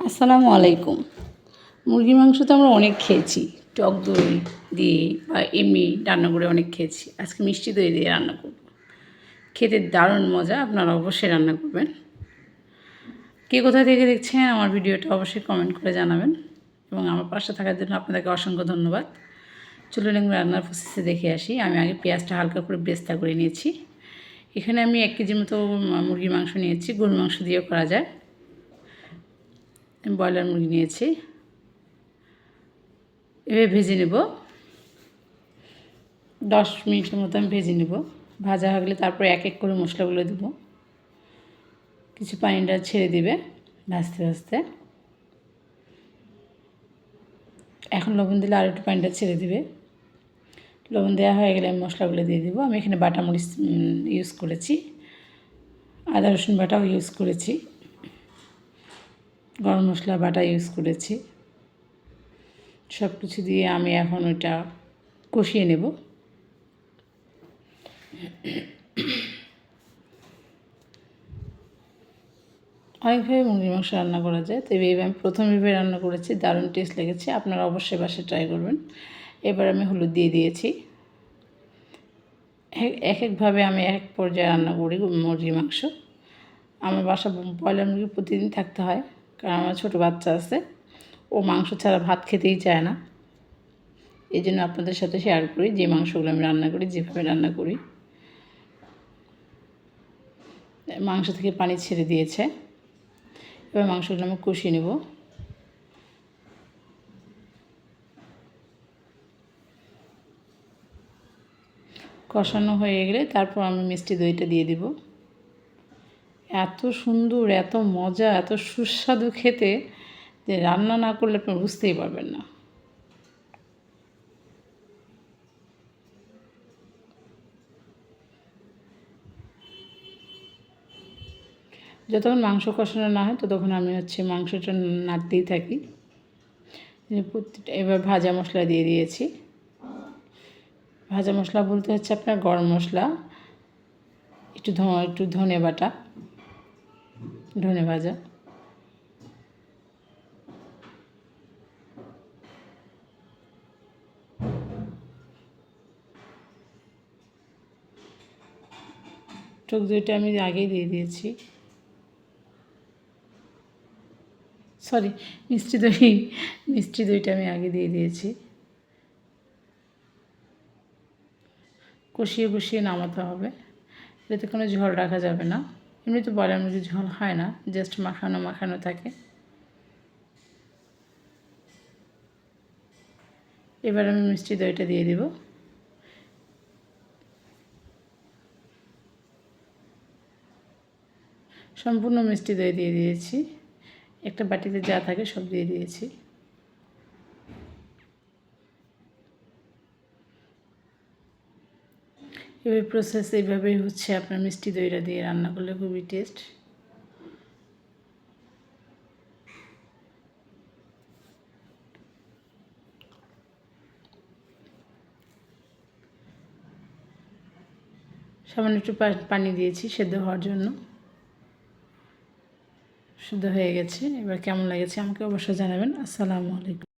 আসসালামু আলাইকুম। মুরগির মাংস তো আমরা অনেক খেয়েছি। টক দই দিয়ে বা এমনি রান্না করে অনেক খেয়েছি। আজকে মিষ্টি দই দিয়ে রান্না করব। খেতে দারুণ মজা, আপনারা অবশ্যই রান্না করবেন। কে কোথা থেকে দেখছেন আমার ভিডিওটা অবশ্যই কমেন্ট করে জানাবেন। এবং আমার পাশে থাকার জন্য আপনাদেরকে অসংখ্য ধন্যবাদ। চলুন আমি রান্নার প্রসেসে দেখে আসি। আমি আগে পেঁয়াজটা হালকা করে বেস্তা করে নিয়েছি। এখানে আমি এক কেজির মতো মুরগির মাংস নিয়েছি। গরুর মাংস দিয়েও করা যায়। আমি ব্রয়লার মুরগি নিয়েছি। এভাবে ভেজে নেব। দশ মিনিটের মতো আমি ভেজে নেব। ভাজা হয়ে গেলে তারপরে এক এক করে মশলাগুলো দেবো। কিছু পানিটা ছেড়ে দিবে ভাজতে ভাজতে। এখন লবণ দিলে আর একটু পানিটা ছেড়ে দিবে। লবণ দেওয়া হয়ে গেলে আমি মশলাগুলো দিয়ে দেবো। আমি এখানে বাটা ইউজ করেছি। আদা রসুন বাটাও ইউজ করেছি। গরম মশলা বাটা ইউজ করেছি। সব কিছু দিয়ে আমি এখন ওইটা কষিয়ে নেব। অনেকভাবে মুরগির মাংস রান্না করা যায় তবে এইভাবে আমি প্রথম এভাবে রান্না করেছি, দারুণ টেস্ট লেগেছে, আপনারা অবশ্যই বাসে ট্রাই করবেন। এবার আমি হলুদ দিয়ে দিয়েছি। এক একভাবে আমি এক পর্যায়ে রান্না করি মুরগির মাংস। আমার বাসা ব্রয়লার মুরগি প্রতিদিন থাকতে হয়। কারণ আমার ছোটো বাচ্চা আছে, ও মাংস ছাড়া ভাত খেতেই চায় না। এই জন্য আপনাদের সাথে শেয়ার করি যে মাংসগুলো আমি রান্না করি, যেভাবে রান্না করি। মাংস থেকে পানি ছেড়ে দিয়েছে। এবার মাংসগুলো আমি কষিয়ে নেব। কষানো হয়ে গেলে তারপর আমি মিষ্টি দইটা দিয়ে দিব। এত সুন্দর, এত মজা, এত সুস্বাদু খেতে যে রান্না না করলে আপনি বুঝতেই পারবেন না। যতক্ষণ মাংস কষানো না হয়, ততক্ষণ আমি হচ্ছে মাংসটা নাড়তেই থাকি। প্রত্যেকটা, এবার ভাজা মশলা দিয়ে দিয়েছি। ভাজা মশলা বলতে হচ্ছে আপনার গরম মশলা, একটু ধ, একটু ধনে বাটা। ধনে ভাজা। টক দইটা আমি আগেই দিয়ে দিয়েছি। সরি মিষ্টি দই, মিষ্টি দইটা আমি আগে দিয়ে দিয়েছি। কষিয়ে কষিয়ে নামাতে হবে। এতে কোনো ঝোল রাখা যাবে না। এমনি তো বয়লার মুরগির ঝোল হয় না জাস্ট মাখানো মাখানো থাকে। এবার আমি মিষ্টি দইটা দিয়ে দেব। সম্পূর্ণ মিষ্টি দই দিয়ে দিয়েছি। একটা বাটিতে যা থাকে সব দিয়ে দিয়েছি। এবার প্রসেস এইভাবেই হচ্ছে। আপনার মিষ্টি দইটা দিয়ে রান্না করলে খুবই টেস্ট সামান্য একটু পানি দিয়েছি সেদ্ধ হওয়ার জন্য। শুদ্ধ হয়ে গেছে। এবার কেমন লেগেছে আমাকে অবশ্যই জানাবেন। আসসালামু আলাইকুম।